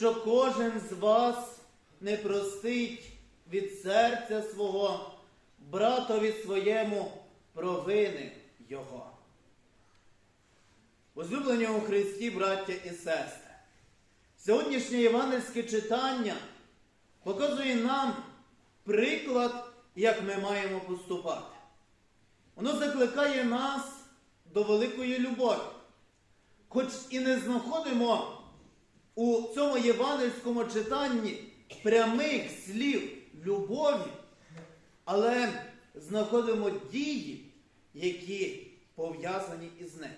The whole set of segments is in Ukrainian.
якщо кожен з вас не простить від серця свого братові своєму провини Його. Возлюблені у Христі, браття і сестри, сьогоднішнє євангельське читання показує нам приклад, як ми маємо поступати. Воно закликає нас до великої любові. Хоч і не знаходимо у цьому євангельському читанні прямих слів любові, але знаходимо дії, які пов'язані із нею.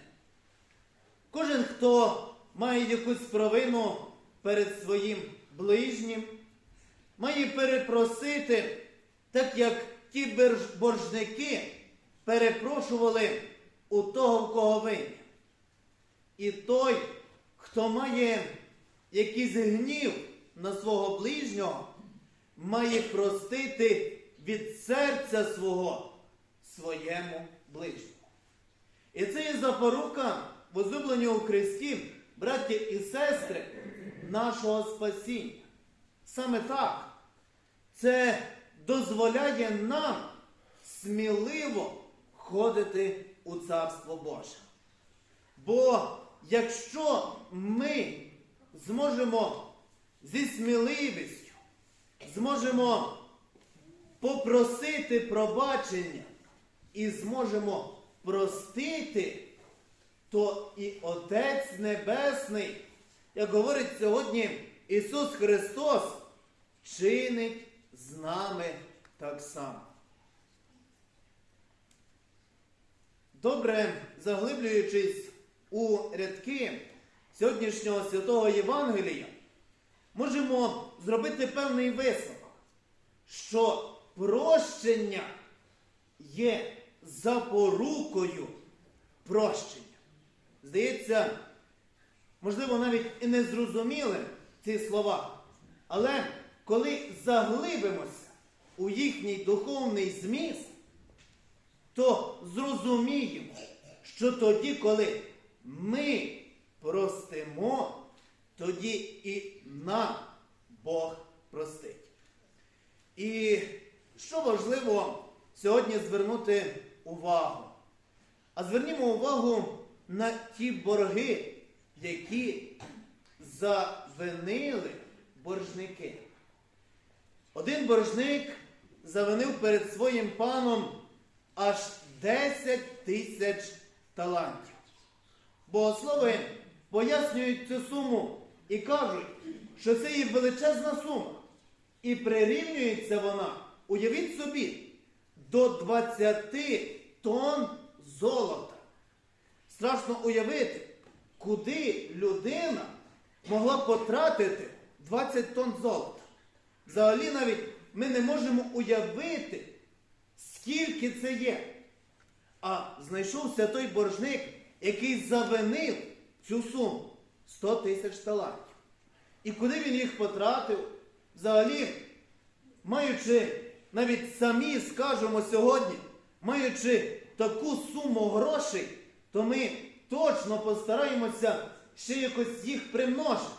Кожен, хто має якусь провину перед своїм ближнім, має перепросити, так як ті боржники перепрошували у того, в кого винні. І той, хто має якийсь гнів на свого ближнього, має простити від серця свого своєму ближньому. І це є запорука возлюблення у Христі, браття і сестри, нашого спасіння. Саме так, це дозволяє нам сміливо входити у Царство Боже. Бо якщо ми зможемо зі сміливістю, зможемо попросити пробачення і зможемо простити, то і Отець Небесний, як говорить сьогодні Ісус Христос, чинить з нами так само. Добре заглиблюючись у рядки сьогоднішнього святого Євангелія, можемо зробити певний висновок, що прощення є запорукою прощення. Здається, можливо, навіть і не зрозуміли ці слова, але коли заглибимося у їхній духовний зміст, то зрозуміємо, що тоді, коли ми простимо, тоді і нам Бог простить. І що важливо сьогодні звернути увагу? А звернімо увагу на ті борги, які завинили боржники. Один боржник завинив перед своїм паном аж 10 тисяч талантів. Богослови пояснюють цю суму і кажуть, що це є величезна сума. І прирівнюється вона, уявіть собі, до 20 тонн золота. Страшно уявити, куди людина могла потратити 20 тонн золота. Взагалі навіть ми не можемо уявити, скільки це є. А знайшовся той боржник, який завинив цю суму 100 тисяч талантів. І куди він їх потратив? Взагалі, маючи, навіть самі скажемо сьогодні, маючи таку суму грошей, то ми точно постараємося ще якось їх примножити.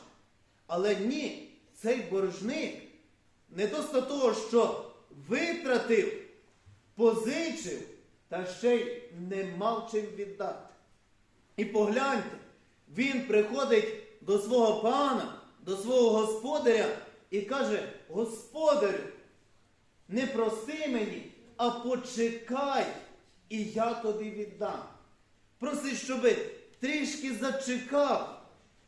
Але ні, цей боржник не доста того, що витратив, позичив, та ще й не мав чим віддати. І погляньте, він приходить до свого пана, до свого господаря і каже: Господарю, не прости мені, а почекай, і я тобі віддам. Просить, щоби трішки зачекав.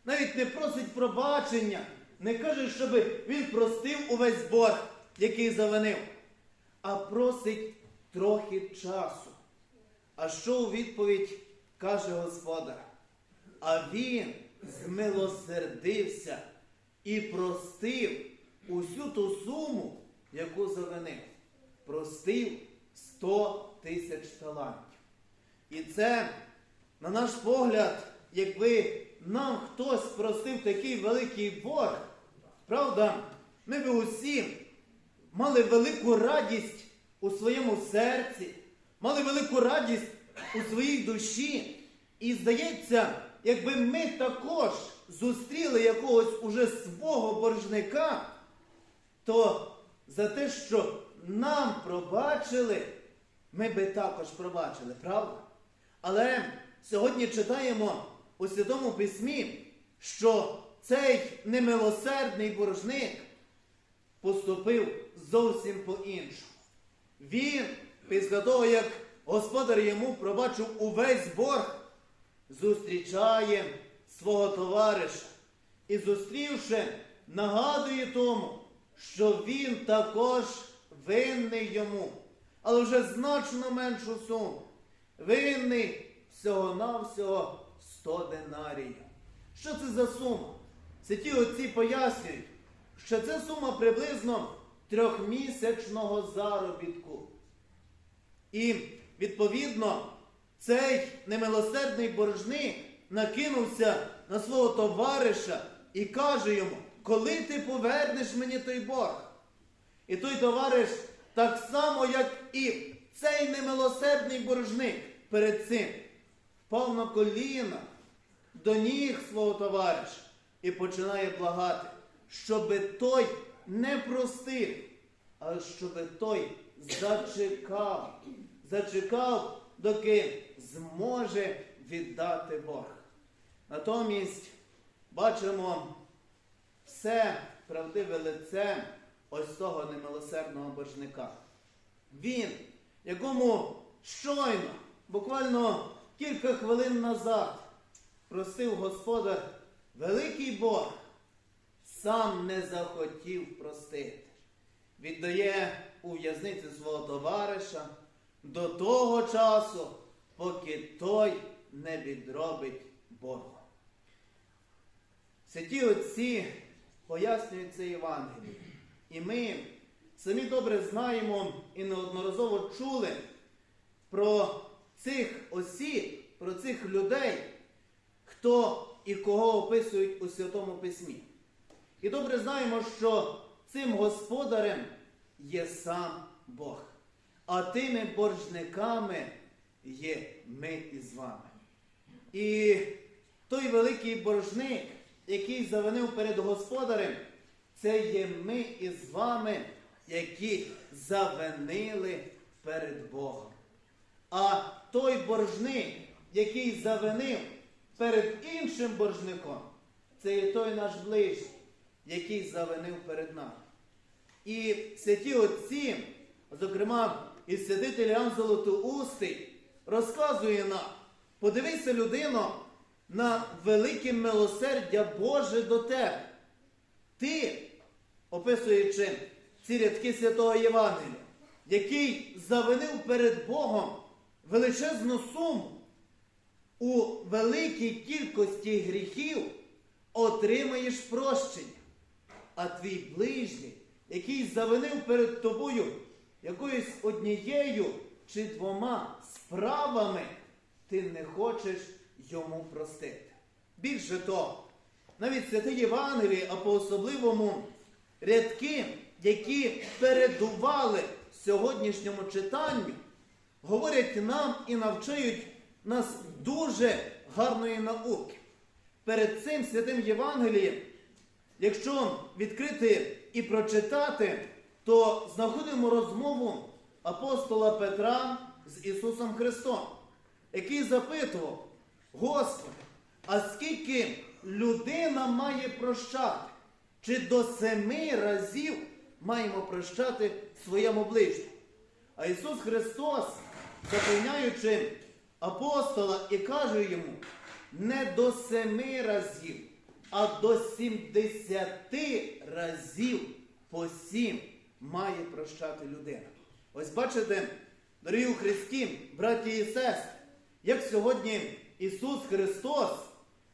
Навіть не просить пробачення, не каже, щоб він простив увесь борг, який завинив, а просить трохи часу. А що у відповідь каже господар? А він змилосердився і простив усю ту суму, яку завинив. Простив 100 тисяч талантів. І це, на наш погляд, якби нам хтось простив такий великий борг, правда, ми б усі мали велику радість у своєму серці, мали велику радість у своїй душі І здається, якби ми також зустріли якогось уже свого боржника, то за те, що нам пробачили, ми би також пробачили, правда? Але сьогодні читаємо у Святому Письмі, що цей немилосердний боржник поступив зовсім по-іншому. Він, після того, як господар йому пробачив увесь борг, зустрічає свого товариша і, зустрівши, нагадує тому, що він також винний йому, але вже значно меншу суму. Винний всього-навсього 100 динаріїв. Що це за сума? Святі отці пояснюють, що це сума приблизно трьохмісячного заробітку. І, відповідно, цей немилосердний боржник накинувся на свого товариша і каже йому, коли ти повернеш мені той борг? І той товариш, так само, як і цей немилосердний боржник перед цим, впав на коліна до ніг свого товариша і починає благати, щоби той не простив, а щоби той зачекав, зачекав, доки зможе віддати Бог. Натомість бачимо все правдиве лице ось того немилосердного боржника. Він, якому щойно, буквально кілька хвилин назад, просив Господар великий Бог, сам не захотів простити. Віддає у в'язницю свого товариша до того часу, поки той не відробить боргу. Святі отці пояснюють це Євангеліє. І ми самі добре знаємо і неодноразово чули про цих осіб, про цих людей, хто і кого описують у Святому Письмі. І добре знаємо, що цим господарем є сам Бог, а тими боржниками є ми із вами. І той великий боржник, який завинив перед господарем, це є ми із вами, які завинили перед Богом. А той боржник, який завинив перед іншим боржником, це є той наш ближній, який завинив перед нами. І святі отці, зокрема, і святитель Іоанн Золотоустий, розказує нам, подивися, людино, на велике милосердя Боже до тебе. Ти, описуючи ці рядки святого Євангелія, який завинив перед Богом величезну суму у великій кількості гріхів, отримаєш прощення. А твій ближній, який завинив перед тобою якоюсь однією чи двома справами, ти не хочеш йому простити. Більше того, навіть святе Євангеліє, а по-особливому рядки, які передували сьогоднішньому читанню, говорять нам і навчають нас дуже гарної науки. Перед цим святим Євангелієм, якщо відкрити і прочитати, то знаходимо розмову апостола Петра з Ісусом Христом, який запитував, Господи, а скільки людина має прощати? Чи до семи разів маємо прощати своєму ближньому? А Ісус Христос, запевняючи апостола і каже йому, не до семи разів, а до сімдесяти разів по сім має прощати людина. Ось бачите, дорогі у Христі, браті і сестри, як сьогодні Ісус Христос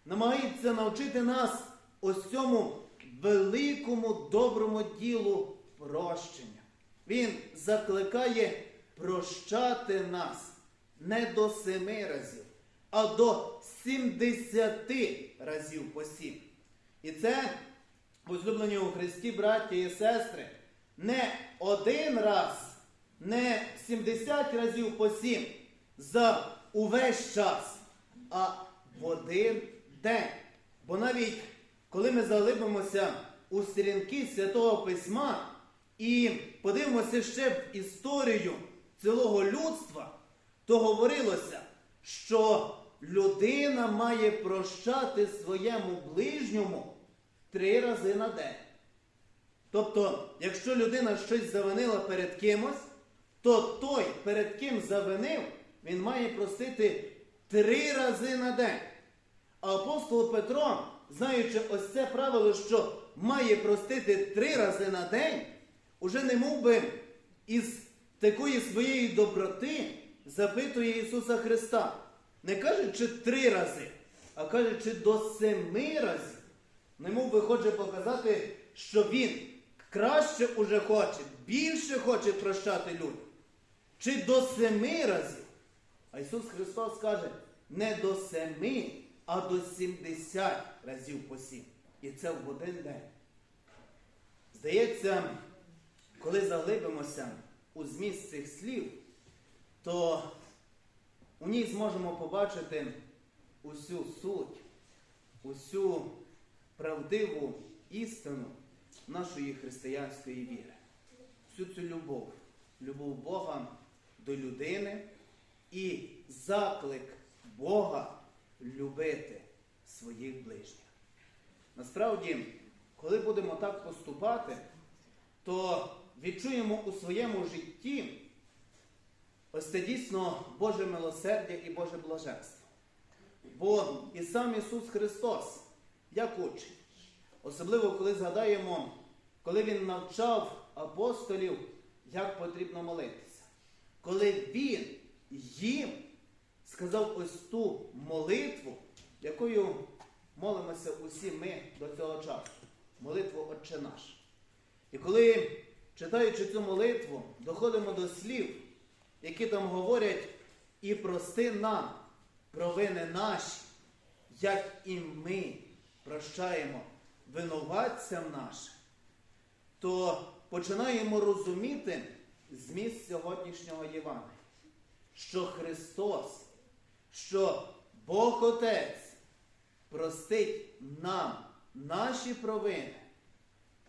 намагається навчити нас ось цьому великому доброму ділу прощення. Він закликає прощати нас не до семи разів, а до сімдесяти разів по сім. І це, возлюблені у Христі, браті і сестри, не один раз, не 70 разів по сім за увесь час, а в один день. Бо навіть коли ми заглибимося у сторінки Святого Письма і подивимося ще в історію цілого людства, то говорилося, що людина має прощати своєму ближньому три рази на день. Тобто, якщо людина щось завинила перед кимось, то той, перед ким завинив, він має простити три рази на день. А апостол Петро, знаючи ось це правило, що має простити три рази на день, уже не мов би із такої своєї доброти запитує Ісуса Христа. Не кажучи три рази, а кажучи до семи разів. Не мов би хоче показати, що він краще уже хоче, більше хоче прощати людям. Чи до семи разів. А Ісус Христос каже, не до семи, а до сімдесят разів по сім. І це в один день. Здається, коли заглибимося у зміст цих слів, то у ній зможемо побачити усю суть, усю правдиву істину нашої християнської віри, всю цю любов, любов Бога до людини і заклик Бога любити своїх ближніх. Насправді, коли будемо так поступати, то відчуємо у своєму житті ось це дійсно Боже милосердя і Боже блаженство. Бо і сам Ісус Христос, як учень, особливо коли згадаємо, коли Він навчав апостолів, як потрібно молитися. Коли Він їм сказав ось ту молитву, якою молимося усі ми до цього часу. Молитву Отче наш. І коли, читаючи цю молитву, доходимо до слів, які там говорять, і прости нам провини наші, як і ми прощаємо винуватцям нашим, то починаємо розуміти зміст сьогоднішнього Євангелія, що Христос, що Бог Отець простить нам наші провини,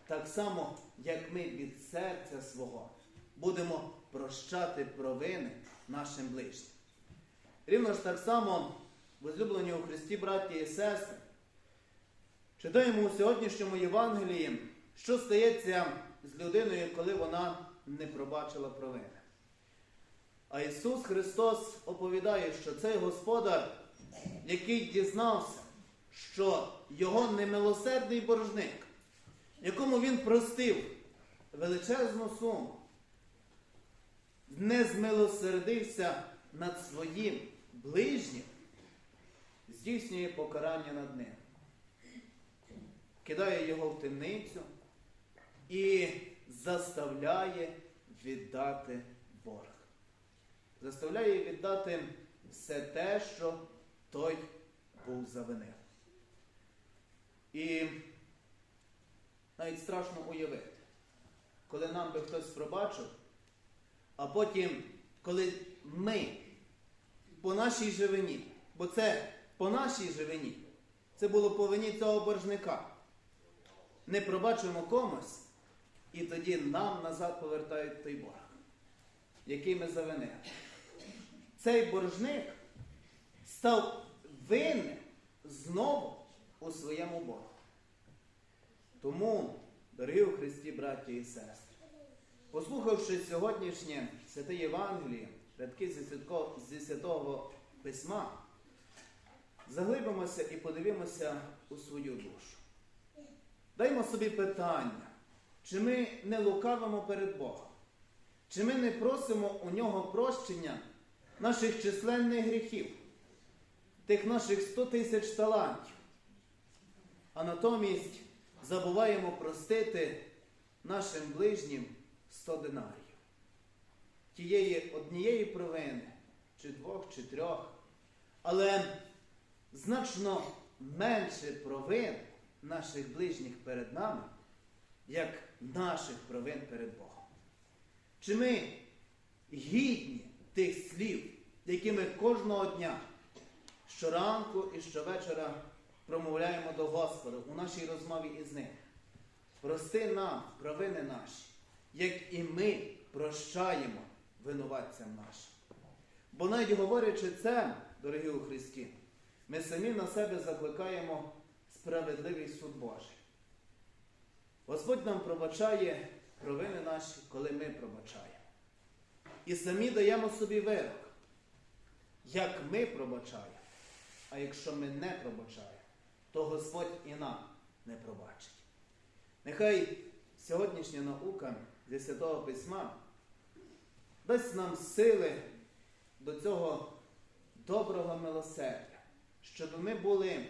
так само, як ми від серця свого будемо прощати провини нашим ближнім. Рівно ж так само, возлюблені у Христі, браті і сестри, читаємо у сьогоднішньому Євангелії, що стається з людиною, коли вона не пробачила провини. А Ісус Христос оповідає, що цей господар, який дізнався, що його немилосердний боржник, якому він простив величезну суму, не змилосердився над своїм ближнім, здійснює покарання над ним, кидає його в темницю і заставляє віддати борг. Заставляє віддати все те, що той був завинив. І навіть страшно уявити, коли нам би хтось пробачив, а потім, коли ми по нашій живині, бо це по нашій живині, це було по вині цього боржника, не пробачимо комусь, і тоді нам назад повертають той борг, який ми завинили. Цей боржник став винним знову у своєму Богу. Тому, дорогі у Христі, браті і сестри, послухавши сьогоднішнє святе Євангеліє, рядки зі Святого Письма, заглибимося і подивимося у свою душу. Даймо собі питання, чи ми не лукавимо перед Богом, чи ми не просимо у нього прощення наших численних гріхів, тих наших 100 тисяч талантів, а натомість забуваємо простити нашим ближнім 100 динарів. Тієї однієї провини, чи двох, чи трьох, але значно менше провин наших ближніх перед нами, як наших провин перед Богом. Чи ми гідні тих слів, які ми кожного дня, щоранку і щовечора промовляємо до Господа у нашій розмові із ним. Прости нам провини наші, як і ми прощаємо винуватцям нашим. Бо навіть говорячи це, дорогі у Христі, ми самі на себе закликаємо справедливий суд Божий. Господь нам пробачає провини наші, коли ми пробачаємо. І самі даємо собі вирок, як ми пробачаємо. А якщо ми не пробачаємо, то Господь і нам не пробачить. Нехай сьогоднішня наука зі Святого Письма дасть нам сили до цього доброго милосердя, щоб ми були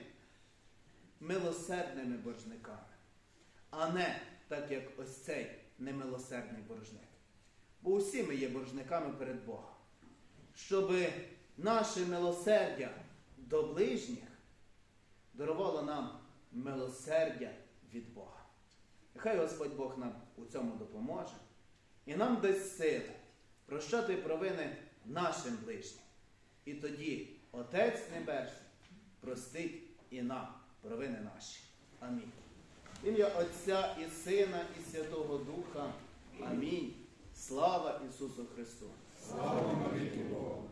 милосердними боржниками, а не так, як ось цей немилосердний боржник. Бо усі ми є боржниками перед Богом, щоб наше милосердя до ближніх дарувало нам милосердя від Бога. Нехай Господь Бог нам у цьому допоможе і нам дасть сили прощати провини нашим ближнім. І тоді Отець Небесний простить і нам провини наші. Амінь. Ім'я Отця і Сина, і Святого Духа. Амінь. Слава Ісусу Христу! Слава Богу.